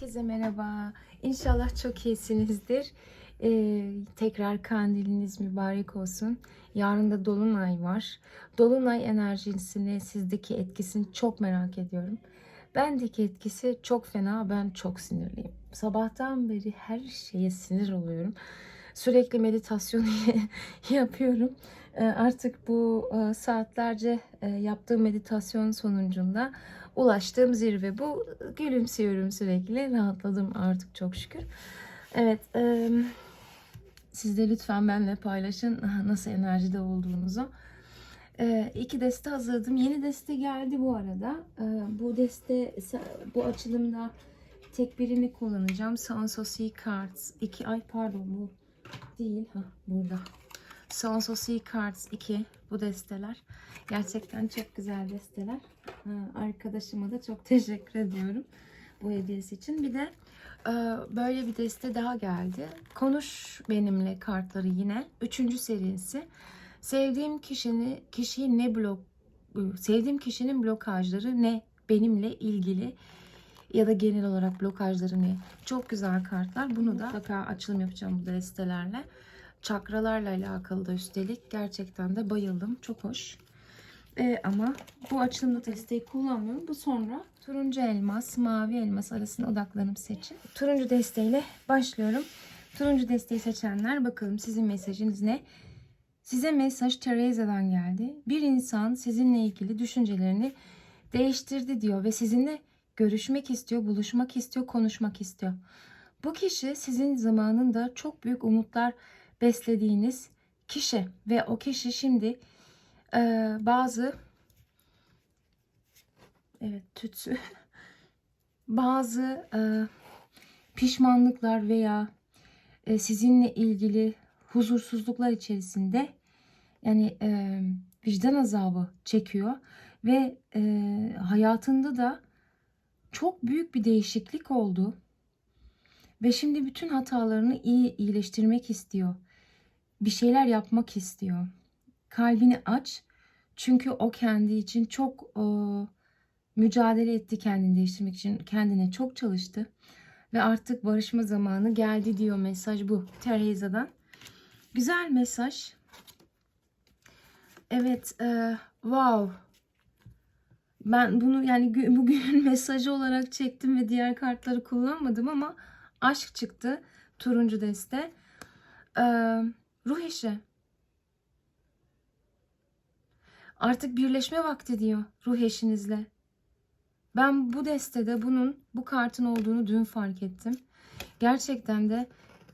Herkese merhaba. İnşallah çok iyisinizdir. Ee, tekrar kandiliniz mübarek olsun. Yarın da Dolunay var. Dolunay enerjisini, sizdeki etkisini çok merak ediyorum. Bendeki etkisi çok fena. Ben çok sinirliyim. Sabahtan beri her şeye sinir oluyorum. Sürekli meditasyon yapıyorum. Ee, Artık bu e, saatlerce e, yaptığım meditasyon sonucunda ulaştığım zirve bu. Gülümsüyorum sürekli. Rahatladım artık çok şükür. Evet. e, siz de lütfen benimle paylaşın nasıl enerjide olduğunuzu. E, iki deste hazırladım. Yeni deste geldi bu arada. E, bu deste bu açılımda tek birini kullanacağım. Sanssouci Cards 2. Ay pardon bu değil. Ha burada. Sanssouci Cards 2 bu desteler. Gerçekten çok güzel desteler. Ha, Arkadaşıma da çok teşekkür ediyorum bu hediyesi için. Bir de e, böyle bir deste daha geldi. Konuş benimle kartları yine. Üçüncü serisi. Sevdiğim kişinin kişiyi ne blok sevdiğim kişinin blokajları ne benimle ilgili ya da genel olarak blokajları ne? Çok güzel kartlar. Bunu da mutlaka açılım yapacağım bu destelerle. Çakralarla alakalı da üstelik gerçekten de bayıldım. Çok hoş. Ee, ama bu açılımda desteği kullanmıyorum. Bu sonra turuncu elmas, mavi elmas arasında odaklanıp seçin. Turuncu desteğiyle başlıyorum. Turuncu desteği seçenler bakalım sizin mesajınız ne? Size mesaj Teresa'dan geldi. Bir insan sizinle ilgili düşüncelerini değiştirdi diyor ve sizinle görüşmek istiyor, buluşmak istiyor, konuşmak istiyor. Bu kişi sizin zamanında çok büyük umutlar beslediğiniz kişi ve o kişi şimdi e, bazı evet tütsü bazı e, pişmanlıklar veya e, sizinle ilgili huzursuzluklar içerisinde yani e, vicdan azabı çekiyor ve e, hayatında da çok büyük bir değişiklik oldu ve şimdi bütün hatalarını iyi iyileştirmek istiyor. Bir şeyler yapmak istiyor. Kalbini aç. Çünkü o kendi için çok e, mücadele etti kendini değiştirmek için. Kendine çok çalıştı. Ve artık barışma zamanı geldi diyor mesaj bu. Teresa'dan. Güzel mesaj. Evet. E, wow. Ben bunu yani gü- bugün mesajı olarak çektim ve diğer kartları kullanmadım ama aşk çıktı. Turuncu deste. Ee, ruh eşi. Artık birleşme vakti diyor ruh eşinizle. Ben bu destede bunun bu kartın olduğunu dün fark ettim. Gerçekten de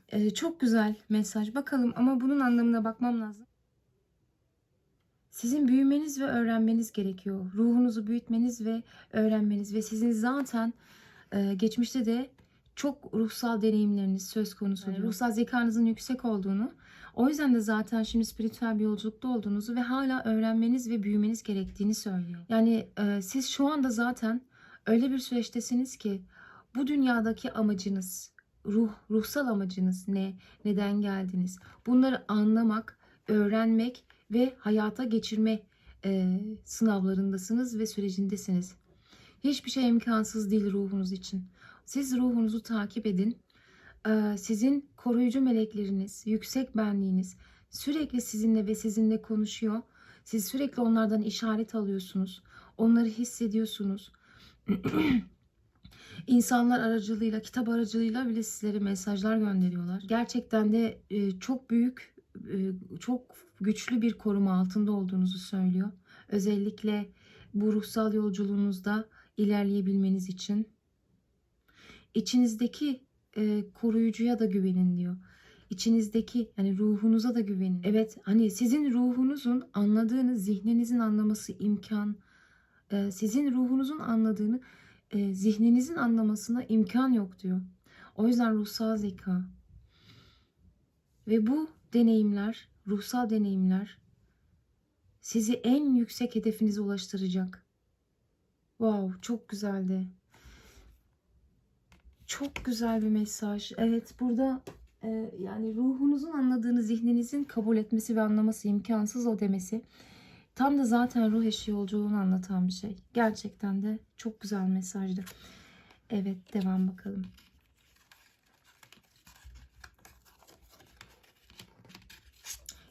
e, çok güzel mesaj. Bakalım ama bunun anlamına bakmam lazım. Sizin büyümeniz ve öğrenmeniz gerekiyor. Ruhunuzu büyütmeniz ve öğrenmeniz ve sizin zaten e, geçmişte de çok ruhsal deneyimleriniz söz konusu. Evet. Ruhsal zekanızın yüksek olduğunu, o yüzden de zaten şimdi spiritüel bir yolculukta olduğunuzu ve hala öğrenmeniz ve büyümeniz gerektiğini söylüyor. Yani e, siz şu anda zaten öyle bir süreçtesiniz ki bu dünyadaki amacınız, ruh, ruhsal amacınız ne, neden geldiniz? Bunları anlamak, öğrenmek ve hayata geçirme e, sınavlarındasınız ve sürecindesiniz. Hiçbir şey imkansız değil ruhunuz için. Siz ruhunuzu takip edin. Ee, Sizin koruyucu melekleriniz, yüksek benliğiniz sürekli sizinle ve sizinle konuşuyor. Siz sürekli onlardan işaret alıyorsunuz. Onları hissediyorsunuz. İnsanlar aracılığıyla, kitap aracılığıyla bile sizlere mesajlar gönderiyorlar. Gerçekten de e, çok büyük, e, çok güçlü bir koruma altında olduğunuzu söylüyor. Özellikle bu ruhsal yolculuğunuzda ilerleyebilmeniz için içinizdeki e, koruyucuya da güvenin diyor. İçinizdeki yani ruhunuza da güvenin. Evet hani sizin ruhunuzun anladığını zihninizin anlaması imkan. e, sizin ruhunuzun anladığını e, zihninizin anlamasına imkan yok diyor. O yüzden ruhsal zeka. Ve bu deneyimler, ruhsal deneyimler sizi en yüksek hedefinize ulaştıracak. Wow, çok güzeldi. Çok güzel bir mesaj. Evet burada e, yani ruhunuzun anladığını zihninizin kabul etmesi ve anlaması imkansız o demesi. Tam da zaten ruh eşi yolculuğunu anlatan bir şey. Gerçekten de çok güzel mesajdı. Evet devam bakalım.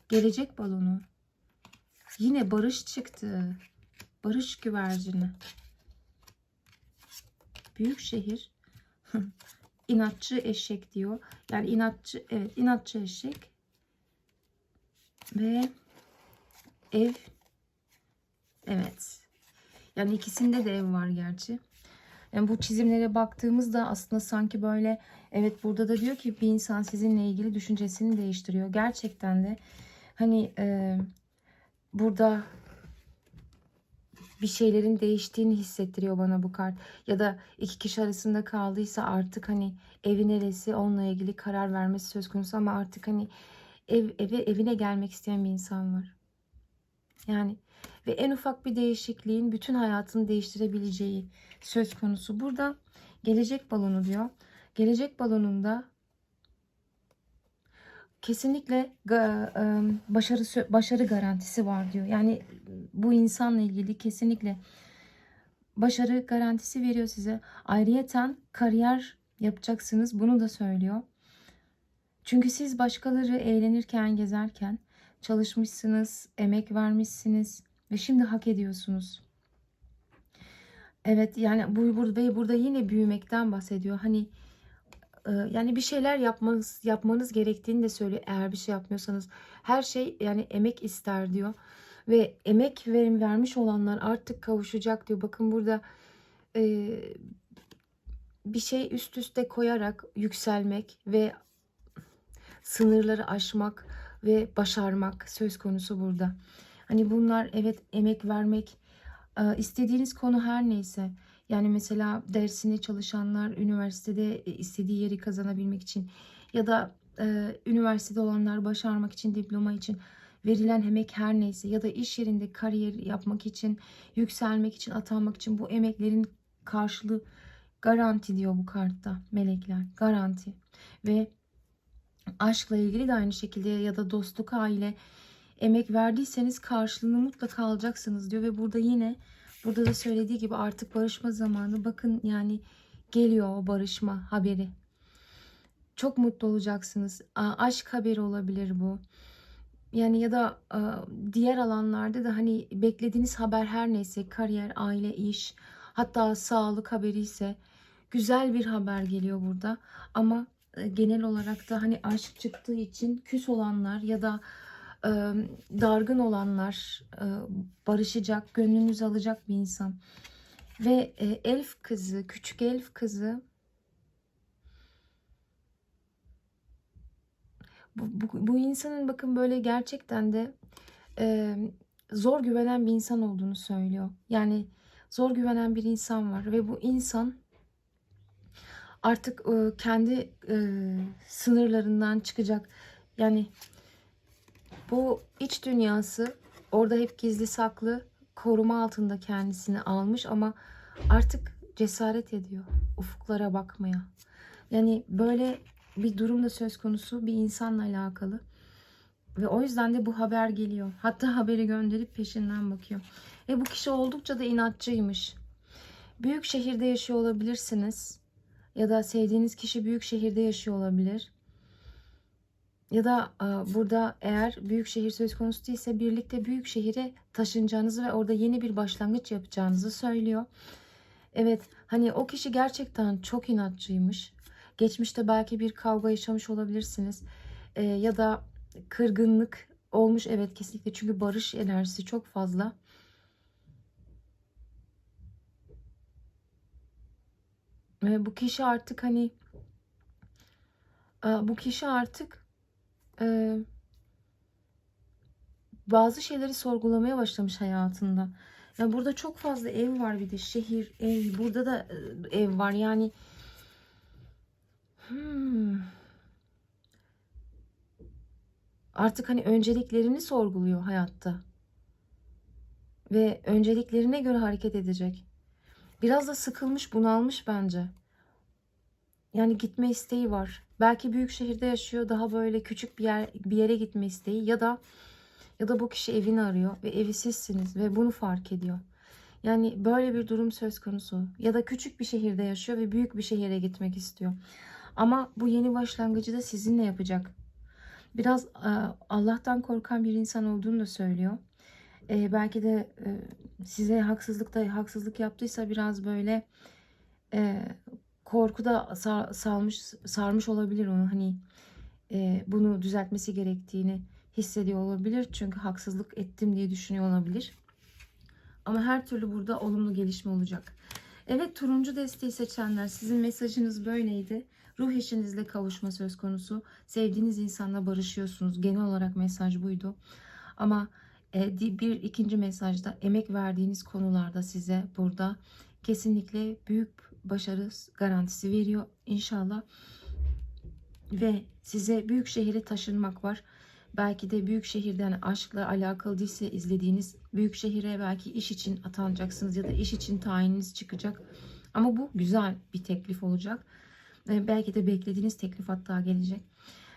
Gelecek balonu. Yine barış çıktı. Barış güvercini. Büyük şehir. inatçı eşek diyor. Yani inatçı evet inatçı eşek. Ve ev. Evet. Yani ikisinde de ev var gerçi. Yani bu çizimlere baktığımızda aslında sanki böyle evet burada da diyor ki bir insan sizinle ilgili düşüncesini değiştiriyor. Gerçekten de hani e, burada bir şeylerin değiştiğini hissettiriyor bana bu kart. Ya da iki kişi arasında kaldıysa artık hani evi neresi onunla ilgili karar vermesi söz konusu ama artık hani ev, eve, evine gelmek isteyen bir insan var. Yani ve en ufak bir değişikliğin bütün hayatını değiştirebileceği söz konusu. Burada gelecek balonu diyor. Gelecek balonunda kesinlikle ıı, başarı başarı garantisi var diyor. Yani bu insanla ilgili kesinlikle başarı garantisi veriyor size. Ayrıyeten kariyer yapacaksınız. Bunu da söylüyor. Çünkü siz başkaları eğlenirken, gezerken çalışmışsınız, emek vermişsiniz ve şimdi hak ediyorsunuz. Evet yani bu burada burada yine büyümekten bahsediyor. Hani yani bir şeyler yapmanız yapmanız gerektiğini de söylüyor. Eğer bir şey yapmıyorsanız her şey yani emek ister diyor. Ve emek verim vermiş olanlar artık kavuşacak diyor. Bakın burada e, bir şey üst üste koyarak yükselmek ve sınırları aşmak ve başarmak söz konusu burada. Hani bunlar evet emek vermek, e, istediğiniz konu her neyse. Yani mesela dersine çalışanlar üniversitede e, istediği yeri kazanabilmek için ya da e, üniversitede olanlar başarmak için, diploma için verilen emek her neyse ya da iş yerinde kariyer yapmak için, yükselmek için, atanmak için bu emeklerin karşılığı garanti diyor bu kartta melekler. Garanti. Ve aşkla ilgili de aynı şekilde ya da dostluk aile emek verdiyseniz karşılığını mutlaka alacaksınız diyor ve burada yine burada da söylediği gibi artık barışma zamanı bakın yani geliyor o barışma haberi. Çok mutlu olacaksınız. A- Aşk haberi olabilir bu. Yani ya da diğer alanlarda da hani beklediğiniz haber her neyse kariyer, aile, iş hatta sağlık haberi ise güzel bir haber geliyor burada. Ama e, genel olarak da hani aşk çıktığı için küs olanlar ya da e, dargın olanlar e, barışacak, gönlünüzü alacak bir insan. Ve e, elf kızı, küçük elf kızı bu, bu, bu insanın bakın böyle gerçekten de e, zor güvenen bir insan olduğunu söylüyor. Yani zor güvenen bir insan var ve bu insan artık e, kendi e, sınırlarından çıkacak. Yani bu iç dünyası orada hep gizli saklı koruma altında kendisini almış ama artık cesaret ediyor ufuklara bakmaya. Yani böyle bir durumda söz konusu bir insanla alakalı. Ve o yüzden de bu haber geliyor. Hatta haberi gönderip peşinden bakıyor. Ve bu kişi oldukça da inatçıymış. Büyük şehirde yaşıyor olabilirsiniz. Ya da sevdiğiniz kişi büyük şehirde yaşıyor olabilir. Ya da e, burada eğer büyük şehir söz konusu değilse birlikte büyük şehire taşınacağınızı ve orada yeni bir başlangıç yapacağınızı söylüyor. Evet hani o kişi gerçekten çok inatçıymış. Geçmişte belki bir kavga yaşamış olabilirsiniz. E, ya da kırgınlık olmuş evet kesinlikle çünkü barış enerjisi çok fazla. Ve bu kişi artık hani e, bu kişi artık e, bazı şeyleri sorgulamaya başlamış hayatında. Ya burada çok fazla ev var bir de şehir, ev. Burada da ev var. Yani hmm, artık hani önceliklerini sorguluyor hayatta. Ve önceliklerine göre hareket edecek. Biraz da sıkılmış, bunalmış bence. Yani gitme isteği var. Belki büyük şehirde yaşıyor, daha böyle küçük bir yer bir yere gitme isteği ya da ya da bu kişi evini arıyor ve evi sizsiniz ve bunu fark ediyor. Yani böyle bir durum söz konusu. Ya da küçük bir şehirde yaşıyor ve büyük bir şehire gitmek istiyor. Ama bu yeni başlangıcı da sizinle yapacak. Biraz e, Allah'tan korkan bir insan olduğunu da söylüyor. E, belki de e, size haksızlıkta haksızlık yaptıysa biraz böyle e, korku da sa- salmış sarmış olabilir onu. Hani e, bunu düzeltmesi gerektiğini hissediyor olabilir. Çünkü haksızlık ettim diye düşünüyor olabilir. Ama her türlü burada olumlu gelişme olacak. Evet turuncu desteği seçenler sizin mesajınız böyleydi. Ruh eşinizle kavuşma söz konusu. Sevdiğiniz insanla barışıyorsunuz. Genel olarak mesaj buydu. Ama e, bir ikinci mesajda emek verdiğiniz konularda size burada kesinlikle büyük başarı garantisi veriyor inşallah. Ve size büyük şehire taşınmak var. Belki de büyük şehirden aşkla alakalı değilse izlediğiniz büyük şehire belki iş için atanacaksınız ya da iş için tayininiz çıkacak. Ama bu güzel bir teklif olacak. Ee, belki de beklediğiniz teklif hatta gelecek.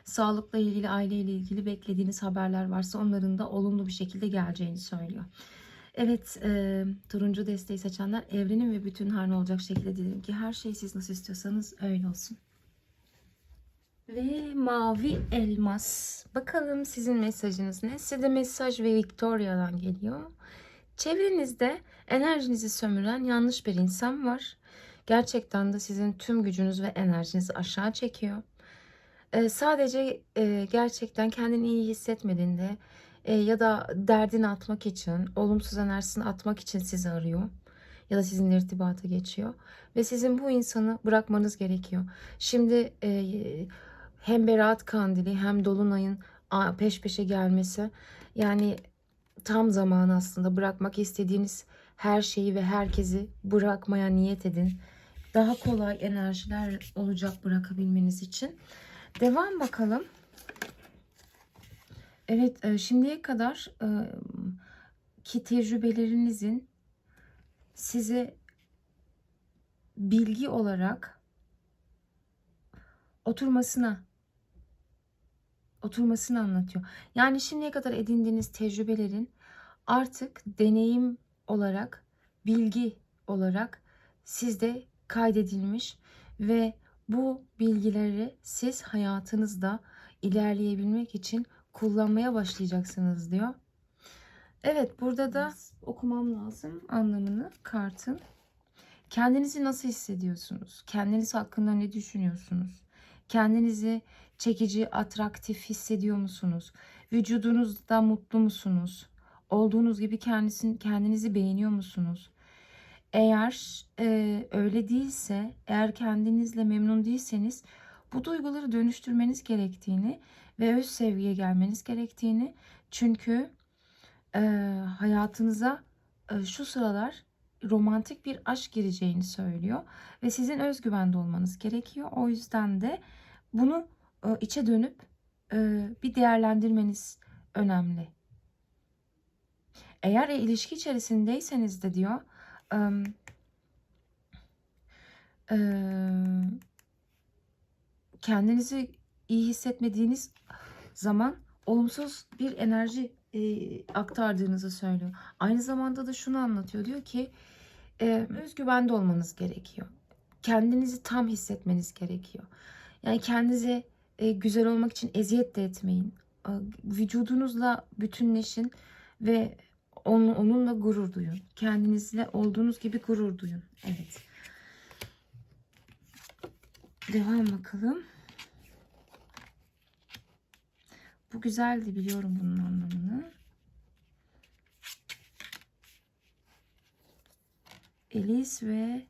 Sağlıkla ilgili, aileyle ilgili beklediğiniz haberler varsa onların da olumlu bir şekilde geleceğini söylüyor. Evet, e, turuncu desteği seçenler evrenin ve bütün harman olacak şekilde dilerim ki her şey siz nasıl istiyorsanız öyle olsun. Ve mavi elmas. Bakalım sizin mesajınız ne? Size de mesaj ve Victoria'dan geliyor. Çevrenizde enerjinizi sömüren yanlış bir insan var. Gerçekten de sizin tüm gücünüz ve enerjinizi aşağı çekiyor. Ee, sadece e, gerçekten kendini iyi hissetmediğinde e, ya da derdini atmak için, olumsuz enerjisini atmak için sizi arıyor. Ya da sizinle irtibata geçiyor. Ve sizin bu insanı bırakmanız gerekiyor. Şimdi e, hem Berat Kandili hem Dolunay'ın peş peşe gelmesi yani tam zamanı aslında bırakmak istediğiniz her şeyi ve herkesi bırakmaya niyet edin. Daha kolay enerjiler olacak bırakabilmeniz için. Devam bakalım. Evet e, şimdiye kadar e, ki tecrübelerinizin size bilgi olarak oturmasına oturmasını anlatıyor. Yani şimdiye kadar edindiğiniz tecrübelerin artık deneyim olarak, bilgi olarak sizde kaydedilmiş ve bu bilgileri siz hayatınızda ilerleyebilmek için kullanmaya başlayacaksınız diyor. Evet burada da okumam lazım anlamını kartın. Kendinizi nasıl hissediyorsunuz? Kendiniz hakkında ne düşünüyorsunuz? Kendinizi çekici, atraktif hissediyor musunuz? Vücudunuzda mutlu musunuz? Olduğunuz gibi kendisini, kendinizi beğeniyor musunuz? Eğer e, öyle değilse, eğer kendinizle memnun değilseniz bu duyguları dönüştürmeniz gerektiğini ve öz sevgiye gelmeniz gerektiğini çünkü e, hayatınıza e, şu sıralar romantik bir aşk gireceğini söylüyor ve sizin özgüvende olmanız gerekiyor. O yüzden de bunu e, içe dönüp e, bir değerlendirmeniz önemli. Eğer e, ilişki içerisindeyseniz de diyor em, e, kendinizi iyi hissetmediğiniz zaman olumsuz bir enerji e, aktardığınızı söylüyor. Aynı zamanda da şunu anlatıyor. Diyor ki e, özgüvende olmanız gerekiyor. Kendinizi tam hissetmeniz gerekiyor. Yani kendinize e, güzel olmak için eziyet de etmeyin. E, vücudunuzla bütünleşin ve onun, onunla gurur duyun. Kendinizle olduğunuz gibi gurur duyun. Evet. Devam bakalım. Bu güzeldi biliyorum bunun anlamını. Elis ve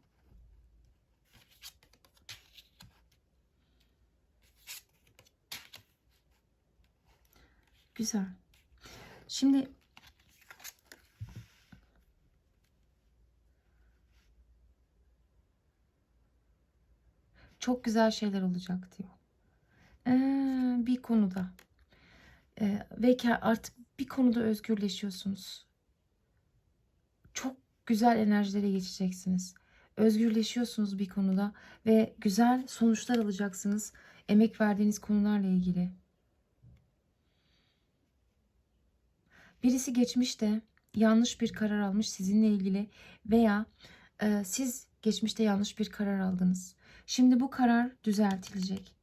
Güzel. Şimdi çok güzel şeyler olacak diyor. Ee, bir konuda Ee, ve artık bir konuda özgürleşiyorsunuz. Çok güzel enerjilere geçeceksiniz. Özgürleşiyorsunuz bir konuda ve güzel sonuçlar alacaksınız. Emek verdiğiniz konularla ilgili. Birisi geçmişte yanlış bir karar almış sizinle ilgili veya e, siz geçmişte yanlış bir karar aldınız. Şimdi bu karar düzeltilecek.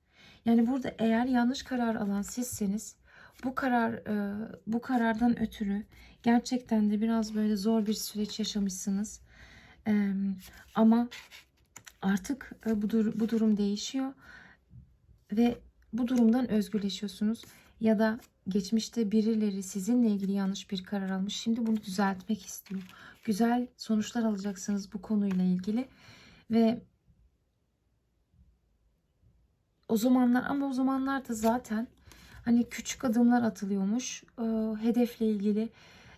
Yani burada eğer yanlış karar alan sizseniz bu karar e, bu karardan ötürü gerçekten de biraz böyle zor bir süreç yaşamışsınız. E, ama artık e, bu, dur- bu durum değişiyor ve bu durumdan özgürleşiyorsunuz ya da geçmişte birileri sizinle ilgili yanlış bir karar almış. Şimdi bunu düzeltmek istiyor. Güzel sonuçlar alacaksınız bu konuyla ilgili ve o zamanlar ama o zamanlar da zaten hani küçük adımlar atılıyormuş. Ee, hedefle ilgili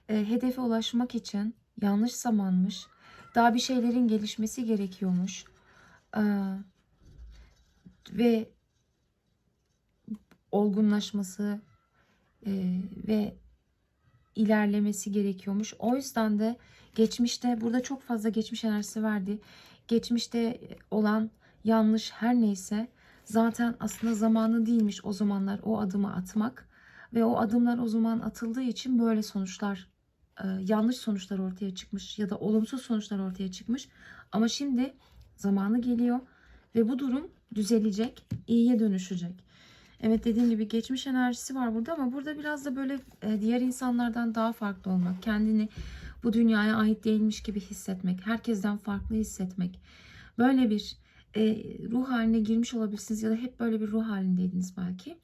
e, hedefe ulaşmak için yanlış zamanmış. Daha bir şeylerin gelişmesi gerekiyormuş. Ee, ve olgunlaşması e, ve ilerlemesi gerekiyormuş. O yüzden de geçmişte burada çok fazla geçmiş enerjisi verdi. Geçmişte olan yanlış her neyse zaten aslında zamanı değilmiş o zamanlar o adımı atmak ve o adımlar o zaman atıldığı için böyle sonuçlar e, yanlış sonuçlar ortaya çıkmış ya da olumsuz sonuçlar ortaya çıkmış. Ama şimdi zamanı geliyor ve bu durum düzelecek, iyiye dönüşecek. Evet dediğim gibi geçmiş enerjisi var burada ama burada biraz da böyle e, diğer insanlardan daha farklı olmak, kendini bu dünyaya ait değilmiş gibi hissetmek, herkesten farklı hissetmek. Böyle bir e, ruh haline girmiş olabilirsiniz ya da hep böyle bir ruh halindeydiniz belki.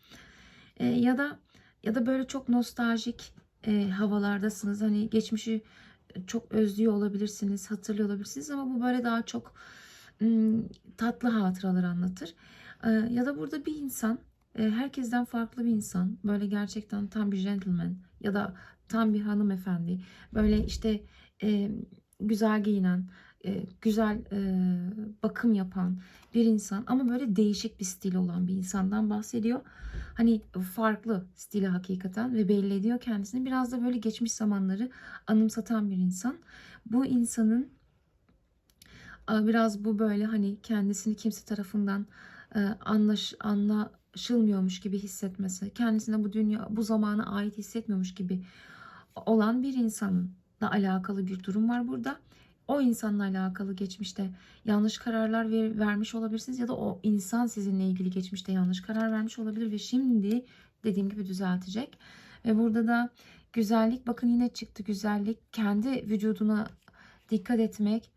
E, ya da ya da böyle çok nostaljik e, havalardasınız. Hani geçmişi çok özlüyor olabilirsiniz, hatırlıyor olabilirsiniz ama bu böyle daha çok tatlı hatıralar anlatır. E, ya da burada bir insan herkesten farklı bir insan. Böyle gerçekten tam bir gentleman ya da tam bir hanımefendi. Böyle işte e, güzel giyinen, e, güzel e, bakım yapan bir insan ama böyle değişik bir stili olan bir insandan bahsediyor. Hani farklı stili hakikaten ve belli ediyor kendisini. Biraz da böyle geçmiş zamanları anımsatan bir insan. Bu insanın biraz bu böyle hani kendisini kimse tarafından e, anlaş anlaşılmıyormuş gibi hissetmesi, kendisine bu dünya bu zamana ait hissetmiyormuş gibi olan bir insanla alakalı bir durum var burada. O insanla alakalı geçmişte yanlış kararlar ver, vermiş olabilirsiniz ya da o insan sizinle ilgili geçmişte yanlış karar vermiş olabilir ve şimdi dediğim gibi düzeltecek. Ve burada da güzellik bakın yine çıktı güzellik kendi vücuduna dikkat etmek,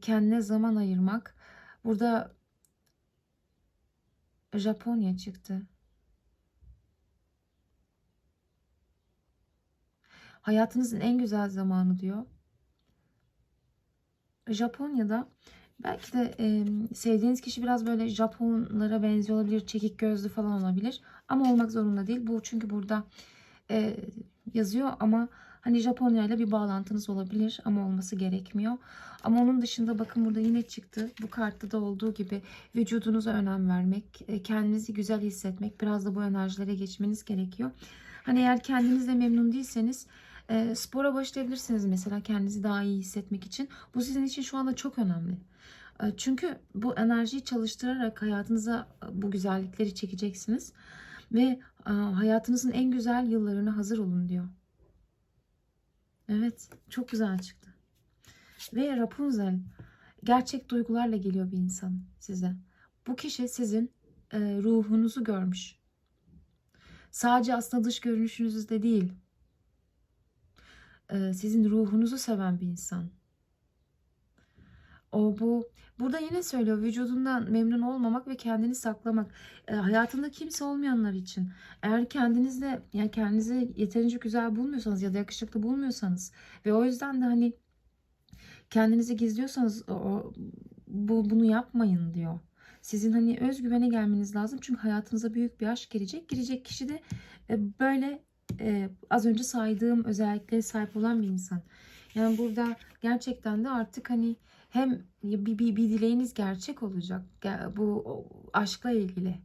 kendine zaman ayırmak. Burada Japonya çıktı. Hayatınızın en güzel zamanı diyor. Japonya'da belki de e, sevdiğiniz kişi biraz böyle Japonlara benziyor olabilir, çekik gözlü falan olabilir. Ama olmak zorunda değil. Bu çünkü burada e, yazıyor ama hani Japonya ile bir bağlantınız olabilir ama olması gerekmiyor. Ama onun dışında bakın burada yine çıktı. Bu kartta da olduğu gibi vücudunuza önem vermek, e, kendinizi güzel hissetmek, biraz da bu enerjilere geçmeniz gerekiyor. Hani eğer kendinizle memnun değilseniz e, spora başlayabilirsiniz mesela kendinizi daha iyi hissetmek için. Bu sizin için şu anda çok önemli. E, çünkü bu enerjiyi çalıştırarak hayatınıza bu güzellikleri çekeceksiniz. Ve e, hayatınızın en güzel yıllarına hazır olun diyor. Evet çok güzel çıktı. Ve Rapunzel gerçek duygularla geliyor bir insan size. Bu kişi sizin e, ruhunuzu görmüş. Sadece aslında dış görünüşünüzde değil. E, sizin ruhunuzu seven bir insan. O bu burada yine söylüyor vücudundan memnun olmamak ve kendini saklamak. E, hayatında kimse olmayanlar için eğer kendinizde yani kendinizi yeterince güzel bulmuyorsanız ya da yakışıklı bulmuyorsanız ve o yüzden de hani kendinizi gizliyorsanız o, bu bunu yapmayın diyor. Sizin hani özgüvene gelmeniz lazım çünkü hayatınıza büyük bir aşk girecek. Girecek kişi de e, böyle e, az önce saydığım özelliklere sahip olan bir insan. Yani burada gerçekten de artık hani hem bir, bir, bir dileğiniz gerçek olacak bu aşkla ilgili.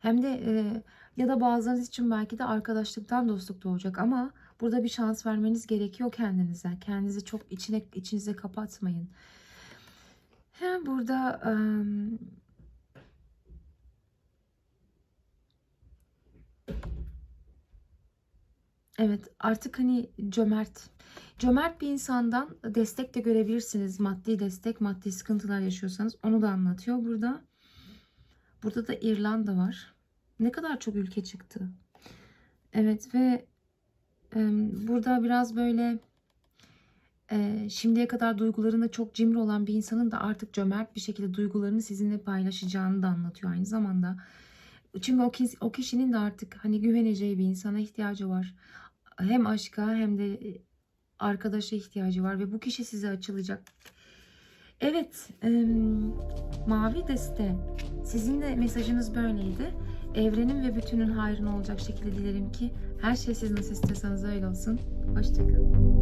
Hem de e, ya da bazılarınız için belki de arkadaşlıktan dostluk doğacak ama burada bir şans vermeniz gerekiyor kendinize. Kendinizi çok içine içinize kapatmayın. Hem burada em, Evet artık hani cömert. Cömert bir insandan destek de görebilirsiniz. Maddi destek, maddi sıkıntılar yaşıyorsanız onu da anlatıyor burada. Burada da İrlanda var. Ne kadar çok ülke çıktı. Evet ve e, burada biraz böyle e, şimdiye kadar duygularında çok cimri olan bir insanın da artık cömert bir şekilde duygularını sizinle paylaşacağını da anlatıyor aynı zamanda. Çünkü o, kis- o kişinin de artık hani güveneceği bir insana ihtiyacı var. Hem aşka hem de e, arkadaşa ihtiyacı var ve bu kişi size açılacak. Evet, em, mavi deste. Sizin de mesajınız böyleydi. Evrenin ve bütünün hayrına olacak şekilde dilerim ki her şey siz nasıl istiyorsanız öyle olsun. Hoşçakalın.